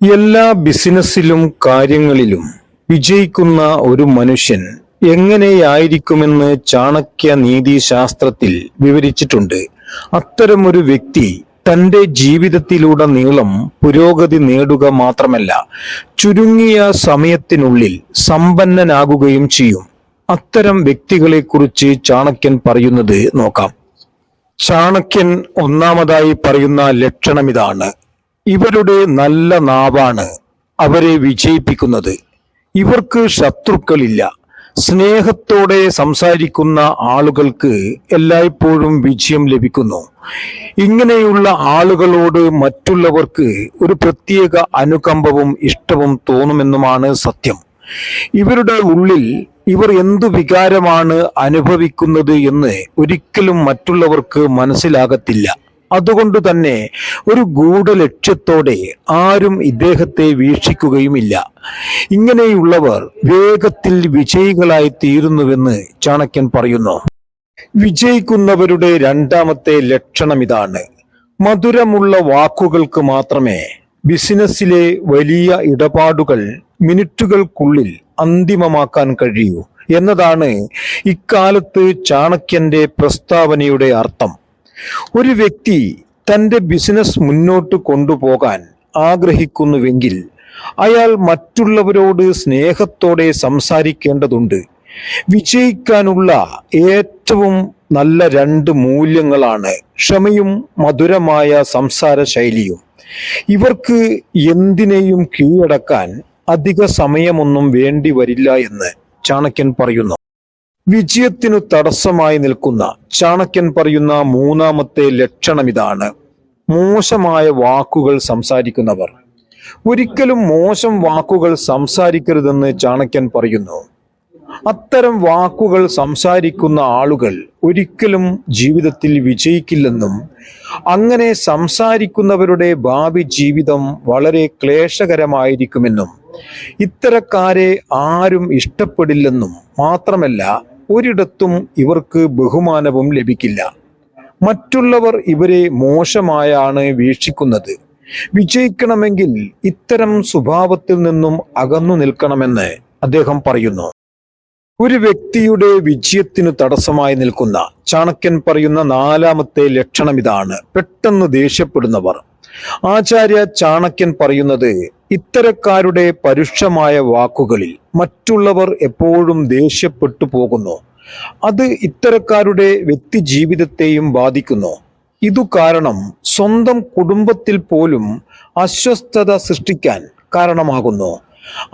എല്ലാ ബിസിനസ്സിലും കാര്യങ്ങളിലും വിജയിക്കുന്ന ഒരു മനുഷ്യൻ എങ്ങനെയായിരിക്കുമെന്ന് ചാണക്യ നീതിശാസ്ത്രത്തിൽ വിവരിച്ചിട്ടുണ്ട്. അത്തരമൊരു വ്യക്തി തന്റെ ജീവിതത്തിലുടനീളം പുരോഗതി നേടുക മാത്രമല്ല ചുരുങ്ങിയ സമയത്തിനുള്ളിൽ സമ്പന്നനാകുകയും ചെയ്യും. അത്തരം വ്യക്തികളെക്കുറിച്ച് ചാണക്യൻ പറയുന്നത് നോക്കാം. ചാണക്യൻ ഒന്നാമതായി പറയുന്ന ലക്ഷണമിതാണ് ഇവരുടെ നല്ല നാവാണ് അവരെ വിജയിപ്പിക്കുന്നത്. ഇവർക്ക് ശത്രുക്കളില്ല. സ്നേഹത്തോടെ സംസാരിക്കുന്ന ആളുകൾക്ക് എല്ലായ്പ്പോഴും വിജയം ലഭിക്കുന്നു. ഇങ്ങനെയുള്ള ആളുകളോട് മറ്റുള്ളവർക്ക് ഒരു പ്രത്യേക അനുകമ്പവും ഇഷ്ടവും തോന്നുമെന്നുമാണ് സത്യം. ഇവരുടെ ഉള്ളിൽ ഇവർ എന്തു വികാരമാണ് അനുഭവിക്കുന്നത് എന്ന് ഒരിക്കലും മറ്റുള്ളവർക്ക് മനസ്സിലാകത്തില്ല. അതുകൊണ്ട് തന്നെ ഒരു ഗൂഢലക്ഷ്യത്തോടെ ആരും ഇദ്ദേഹത്തെ വീക്ഷിക്കുകയുമില്ല. ഇങ്ങനെയുള്ളവർ വേഗത്തിൽ വിജയികളായി തീരുന്നുവെന്ന് ചാണക്യൻ പറയുന്നു. വിജയിക്കുന്നവരുടെ രണ്ടാമത്തെ ലക്ഷണം ഇതാണ്. മധുരമുള്ള വാക്കുകൾക്ക് മാത്രമേ ബിസിനസ്സിലെ വലിയ ഇടപാടുകൾ മിനിറ്റുകൾക്കുള്ളിൽ അന്തിമമാക്കാൻ കഴിയൂ എന്നതാണ് ഇക്കാലത്ത് ചാണക്യന്റെ പ്രസ്താവനയുടെ അർത്ഥം. ഒരു വ്യക്തി തന്റെ ബിസിനസ് മുന്നോട്ട് കൊണ്ടുപോകാൻ ആഗ്രഹിക്കുന്നുവെങ്കിൽ അയാൾ മറ്റുള്ളവരോട് സ്നേഹത്തോടെ സംസാരിക്കേണ്ടതുണ്ട്. വിജയിക്കാനുള്ള ഏറ്റവും നല്ല രണ്ട് മൂല്യങ്ങളാണ് ക്ഷമയും മധുരമായ സംസാര ശൈലിയും. ഇവർക്ക് എന്തിനേയും കീഴടക്കാൻ അധിക സമയമൊന്നും വേണ്ടി വരില്ല എന്ന് ചാണക്യൻ പറയുന്നു. വിജയത്തിനു തടസ്സമായി നിൽക്കുന്ന ചാണക്യൻ പറയുന്ന മൂന്നാമത്തെ ലക്ഷണം ഇതാണ്. മോശമായ വാക്കുകൾ സംസാരിക്കുന്നവർ. ഒരിക്കലും മോശം വാക്കുകൾ സംസാരിക്കരുതെന്ന് ചാണക്യൻ പറയുന്നു. അത്തരം വാക്കുകൾ സംസാരിക്കുന്ന ആളുകൾ ഒരിക്കലും ജീവിതത്തിൽ വിജയിക്കില്ലെന്നും അങ്ങനെ സംസാരിക്കുന്നവരുടെ ഭാവി ജീവിതം വളരെ ക്ലേശകരമായിരിക്കുമെന്നും ഇത്തരക്കാരെ ആരും ഇഷ്ടപ്പെടില്ലെന്നും മാത്രമല്ല ഒരിടത്തും ഇവർക്ക് ബഹുമാനവും ലഭിക്കില്ല. മറ്റുള്ളവർ ഇവരെ മോശമായാണ് വീക്ഷിക്കുന്നത്. വിജയിക്കണമെങ്കിൽ ഇത്തരം സ്വഭാവത്തിൽ നിന്നും അകന്നു നിൽക്കണമെന്ന് അദ്ദേഹം പറയുന്നു. ഒരു വ്യക്തിയുടെ വിജയത്തിനു തടസ്സമായി നിൽക്കുന്ന ചാണക്യൻ പറയുന്ന നാലാമത്തെ ലക്ഷണം ഇതാണ്. പെട്ടെന്ന് ദേഷ്യപ്പെടുന്നവർ. ആചാര്യ ചാണക്യൻ പറയുന്നത് ഇത്തരക്കാരുടെ പരുഷമായ വാക്കുകളിൽ മറ്റുള്ളവർ എപ്പോഴും ദേഷ്യപ്പെട്ടു പോകുന്നു. അത് ഇത്തരക്കാരുടെ വ്യക്തി ജീവിതത്തെയും ബാധിക്കുന്നു. ഇതു കാരണം സ്വന്തം കുടുംബത്തിൽ പോലും അസ്വസ്ഥത സൃഷ്ടിക്കാൻ കാരണമാകുന്നു.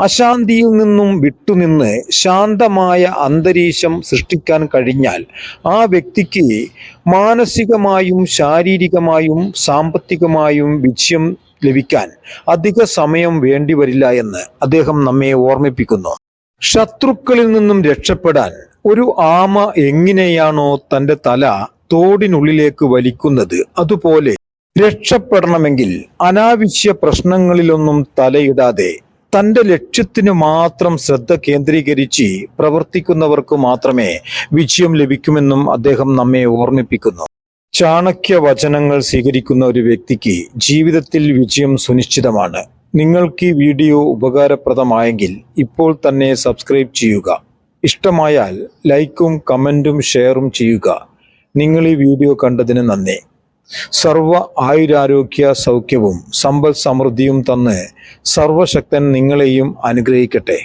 അശാന്തിയിൽ നിന്നും വിട്ടുനിന്ന് ശാന്തമായ അന്തരീക്ഷം സൃഷ്ടിക്കാൻ കഴിഞ്ഞാൽ ആ വ്യക്തിക്ക് മാനസികമായും ശാരീരികമായും സാമ്പത്തികമായും വിജയം ലഭിക്കാൻ അധിക സമയം വേണ്ടിവരില്ല എന്ന് അദ്ദേഹം നമ്മെ ഓർമ്മിപ്പിക്കുന്നു. ശത്രുക്കളിൽ നിന്നും രക്ഷപ്പെടാൻ ഒരു ആമ എങ്ങനെയാണോ തന്റെ തല തോടിനുള്ളിലേക്ക് വലിക്കുന്നത് അതുപോലെ രക്ഷപ്പെടണമെങ്കിൽ അനാവശ്യ പ്രശ്നങ്ങളിലൊന്നും തലയിടാതെ തന്റെ ലക്ഷ്യത്തിന് മാത്രം ശ്രദ്ധ കേന്ദ്രീകരിച്ച് പ്രവർത്തിക്കുന്നവർക്ക് മാത്രമേ വിജയം ലഭിക്കുമെന്നും അദ്ദേഹം നമ്മെ ഓർമ്മിപ്പിക്കുന്നു. ചാണക്യ വചനങ്ങൾ സ്വീകരിക്കുന്ന ഒരു വ്യക്തിക്ക് ജീവിതത്തിൽ വിജയം സുനിശ്ചിതമാണ്. നിങ്ങൾക്ക് ഈ വീഡിയോ ഉപകാരപ്രദമായെങ്കിൽ ഇപ്പോൾ തന്നെ സബ്സ്ക്രൈബ് ചെയ്യുക. ഇഷ്ടമായാൽ ലൈക്കും കമന്റും ഷെയറും ചെയ്യുക. നിങ്ങൾ ഈ വീഡിയോ കണ്ടതിന് നന്ദി. സർവ ആയുരാരോഗ്യ സൗഖ്യവും സമ്പൽ സമൃദ്ധിയും തന്ന് സർവശക്തൻ നിങ്ങളെയും അനുഗ്രഹിക്കട്ടെ.